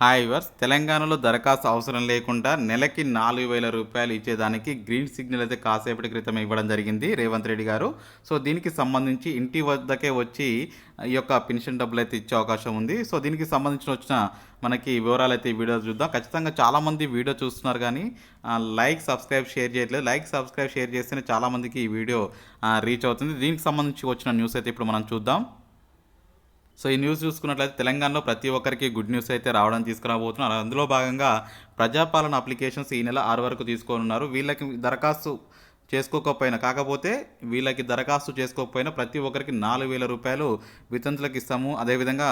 Hi verse తెలంగాణలో దరఖాస్తు అవసరం లేకుండా నెలకి నాలుగు వేల రూపాయలు ఇచ్చేదానికి గ్రీన్ సిగ్నల్ అయితే కాసేపటి క్రితం ఇవ్వడం జరిగింది రేవంత్ రెడ్డి గారు. సో దీనికి సంబంధించి ఇంటి వద్దకే వచ్చి ఈ యొక్క పెన్షన్ డబ్బులు అయితే ఇచ్చే అవకాశం ఉంది. సో దీనికి సంబంధించిన వచ్చిన మనకి వివరాలు అయితే ఈ వీడియో చూద్దాం. ఖచ్చితంగా చాలామంది వీడియో చూస్తున్నారు కానీ లైక్ సబ్స్క్రైబ్ షేర్ చేయట్లేదు. లైక్ సబ్స్క్రైబ్ షేర్ చేస్తేనే చాలామందికి ఈ వీడియో రీచ్ అవుతుంది. దీనికి సంబంధించి వచ్చిన న్యూస్ అయితే ఇప్పుడు మనం చూద్దాం. సో ఈ న్యూస్ చూసుకున్నట్లయితే తెలంగాణలో ప్రతి ఒక్కరికి గుడ్ న్యూస్ అయితే రావడం తీసుకురాబోతున్నారు. అందులో భాగంగా ప్రజాపాలన అప్లికేషన్స్ ఈ నెల ఆరు వరకు తీసుకోనున్నారు. వీళ్ళకి దరఖాస్తు చేసుకోకపోయినా కాకపోతే వీళ్ళకి దరఖాస్తు చేసుకోకపోయినా ప్రతి ఒక్కరికి నాలుగు వేల రూపాయలు వితంతులకు ఇస్తాము. అదేవిధంగా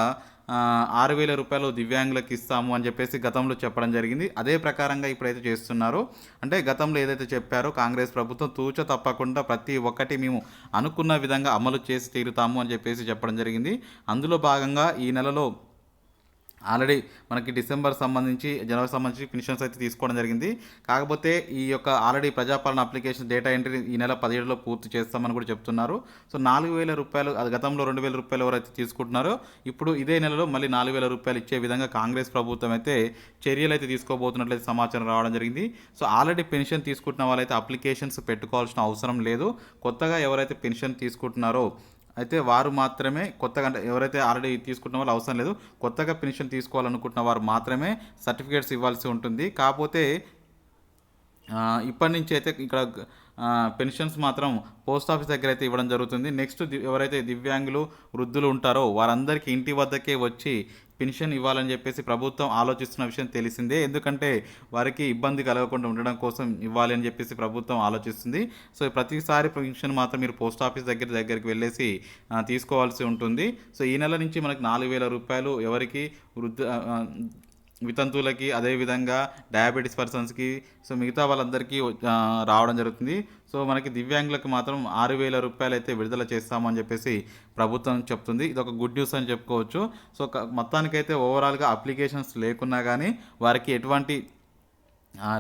ఆరు వేల రూపాయలు దివ్యాంగులకు ఇస్తాము అని చెప్పేసి గతంలో చెప్పడం జరిగింది. అదే ప్రకారంగా ఇప్పుడైతే చేస్తున్నారు. అంటే గతంలో ఏదైతే చెప్పారో కాంగ్రెస్ ప్రభుత్వం తూచ తప్పకుండా ప్రతి ఒక్కటి మేము అనుకున్న విధంగా అమలు చేసి తీరుతాము అని చెప్పేసి చెప్పడం జరిగింది. అందులో భాగంగా ఈ నెలలో ఆల్రెడీ మనకి డిసెంబర్ సంబంధించి జనవరి సంబంధించి పెన్షన్స్ అయితే తీసుకోవడం జరిగింది. కాకపోతే ఈ యొక్క already Prajapalana application data entry ఈ నెల పదిహేడులో పూర్తి చేస్తామని కూడా చెప్తున్నారు. సో నాలుగు వేల రూపాయలు అది గతంలో రెండు వేల రూపాయలు ఎవరైతే తీసుకుంటున్నారో ఇప్పుడు ఇదే నెలలో మళ్ళీ నాలుగు వేల రూపాయలు ఇచ్చే విధంగా కాంగ్రెస్ ప్రభుత్వం అయితే చర్యలు అయితే తీసుకోబోతున్నట్లయితే సమాచారం రావడం జరిగింది. సో ఆల్రెడీ పెన్షన్ తీసుకుంటున్న వాళ్ళైతే అప్లికేషన్స్ పెట్టుకోవాల్సిన అవసరం లేదు. కొత్తగా ఎవరైతే పెన్షన్ తీసుకుంటున్నారో అయితే వారు మాత్రమే కొత్తగా అంటే ఎవరైతే ఆల్రెడీ తీసుకుంటున్న వాళ్ళు అవసరం లేదు కొత్తగా పెన్షన్ తీసుకోవాలనుకుంటున్న వారు మాత్రమే సర్టిఫికేట్స్ ఇవ్వాల్సి ఉంటుంది. కాకపోతే ఇప్పటి నుంచి అయితే ఇక్కడ పెన్షన్స్ మాత్రం పోస్ట్ ఆఫీస్ దగ్గర అయితే ఇవ్వడం జరుగుతుంది. నెక్స్ట్ ఎవరైతే దివ్యాంగులు వృద్ధులు ఉంటారో వారందరికీ ఇంటి వద్దకే వచ్చి పెన్షన్ ఇవ్వాలని చెప్పేసి ప్రభుత్వం ఆలోచిస్తున్న విషయం తెలిసిందే. ఎందుకంటే వారికి ఇబ్బంది కలగకుండా ఉండడం కోసం ఇవ్వాలి అని చెప్పేసి ప్రభుత్వం ఆలోచిస్తుంది. సో ప్రతిసారి పెన్షన్ మాత్రం మీరు పోస్ట్ ఆఫీస్ దగ్గర దగ్గరికి వెళ్ళేసి తీసుకోవాల్సి ఉంటుంది. సో ఈ నెల నుంచి మనకి నాలుగు వేల రూపాయలు ఎవరికి వృద్ధ వితంతువులకి అదేవిధంగా డయాబెటీస్ పర్సన్స్కి సో మిగతా వాళ్ళందరికీ రావడం జరుగుతుంది. సో మనకి దివ్యాంగులకు మాత్రం ఆరు వేల రూపాయలు అయితే విడుదల చేస్తామని చెప్పేసి ప్రభుత్వం చెప్తుంది. ఇది ఒక గుడ్ న్యూస్ అని చెప్పుకోవచ్చు. సో మొత్తానికైతే ఓవరాల్గా అప్లికేషన్స్ లేకున్నా కానీ వారికి ఎటువంటి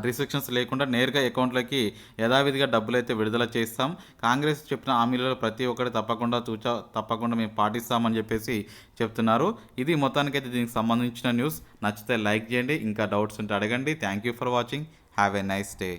రిస్ట్రిక్షన్స్ లేకుండా నేరుగా అకౌంట్లకి యథావిధిగా డబ్బులు అయితే విడుదల చేస్తాం. కాంగ్రెస్ చెప్పిన హామీలలో ప్రతి ఒక్కటి తప్పకుండా చూచా తప్పకుండా మేము పాటిస్తామని చెప్పేసి చెప్తున్నారు. ఇది మొత్తానికైతే దీనికి సంబంధించిన న్యూస్. నచ్చితే లైక్ చేయండి. ఇంకా డౌట్స్ ఉంటే అడగండి. Thank you for watching have a nice day